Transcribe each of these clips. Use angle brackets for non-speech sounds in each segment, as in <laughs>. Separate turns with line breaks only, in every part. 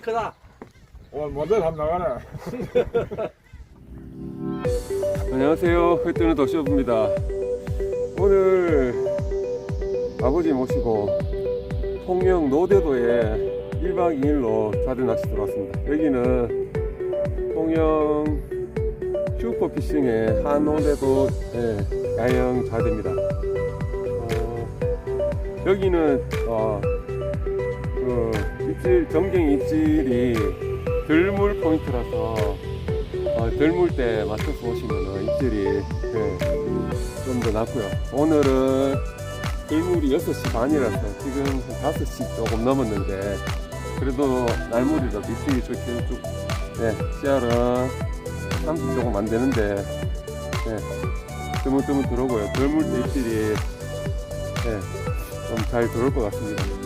크다.
오늘 모델 한번 나가네. <laughs>
안녕하세요. 회 뜨는 도시오브입니다. 오늘 아버지 모시고 통영 노대도에 1박 2일로 자대 낚시 들어왔습니다. 여기는 통영 슈퍼피싱의 한노대도 예, 야영 자대입니다. 어, 여기는 어, 그 입질 전경 입질이 들물 포인트라서 어, 덜물 때 맞춰서 오시면 입질이 좀더 낫고요. 오늘은 들물이 6시 반이라서 지금 한 5시 조금 넘었는데 그래도 날물이라 입질이 좋게 쭉 네, 씨알은 30 조금 안 되는데 네, 드문드문 들어오고요. 덜물 때 입질이 네, 좀 잘 들어올 것 같습니다.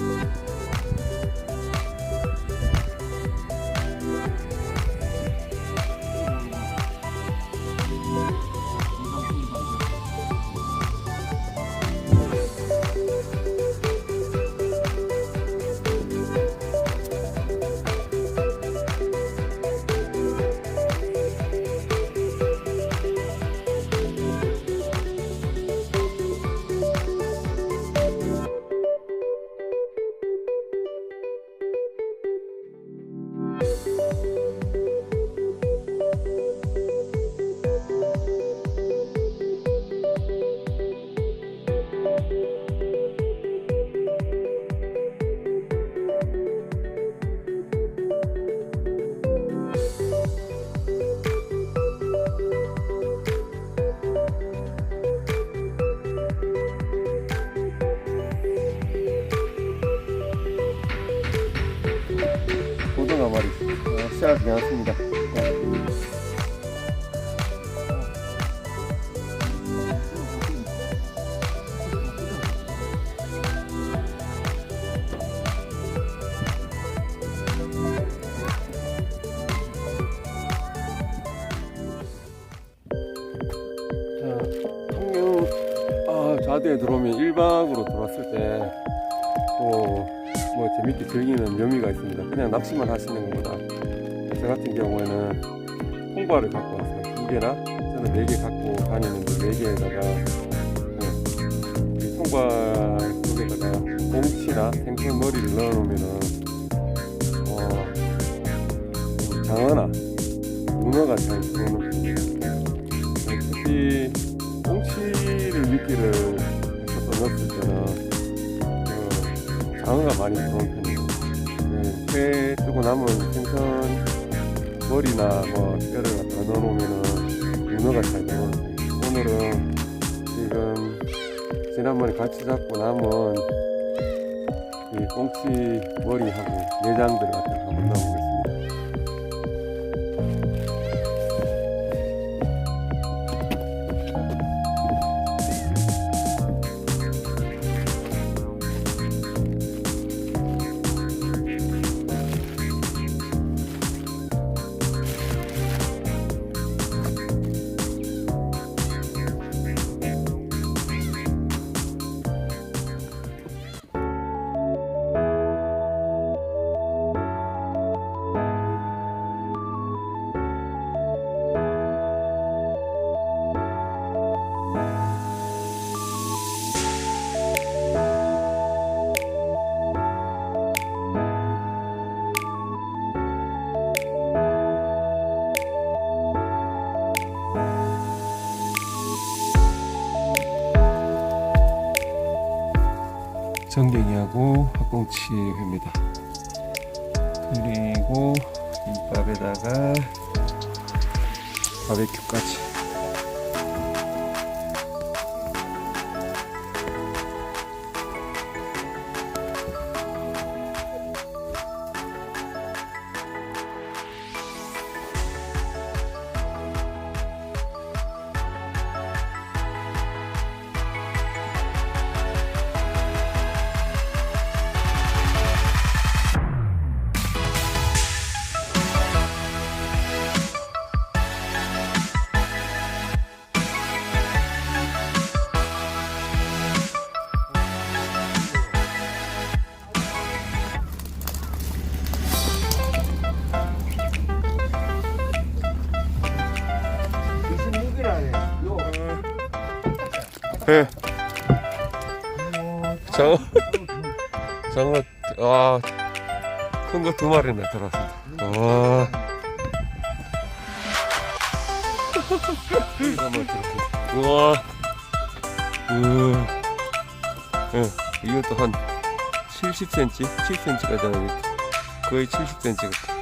통영 아, 자대에 들어오면 1박으로 들어왔을 때 또 뭐 재밌게 즐기는 묘미가 있습니다. 그냥 낚시만 하시는 것보다 저 같은 경우에는 통과를 갖고 왔어요. 두 개나 저는 네 개 갖고 다니는데 네 개에다가 네, 이 통과 속에다가 꽁치나 생선 머리를 넣어놓으면은 어, 그 장어나 문어가 잘 들어오는. 네, 특히 꽁치를 미끼를 해서 넣었을 때는 그 장어가 많이 들어온 편이에요. 네, 회 뜨고 남은 생선 머리나 뭐 뼈를 갖다 넣어놓으면은 문어가 잘 편이에요. 오늘은 지금 지난번에 같이 잡고 남은 이 꽁치 머리하고 내장들 갖다 한번 넣어보겠습니다. 정갱이하고 학꽁치 회입니다. 그리고 김밥에다가 바베큐까지. 예. 장어, 아, 큰 거 두 마리나 들어왔습니다. 와. 우와. 우와. 예, 이것도 한 70cm? 7cm가 되는 거의 70cm.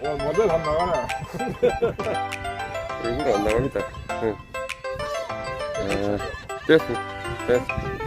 오늘 모델 한 나가네.
얼굴 안 나갑니다. 응. 아, 됐어. 됐어.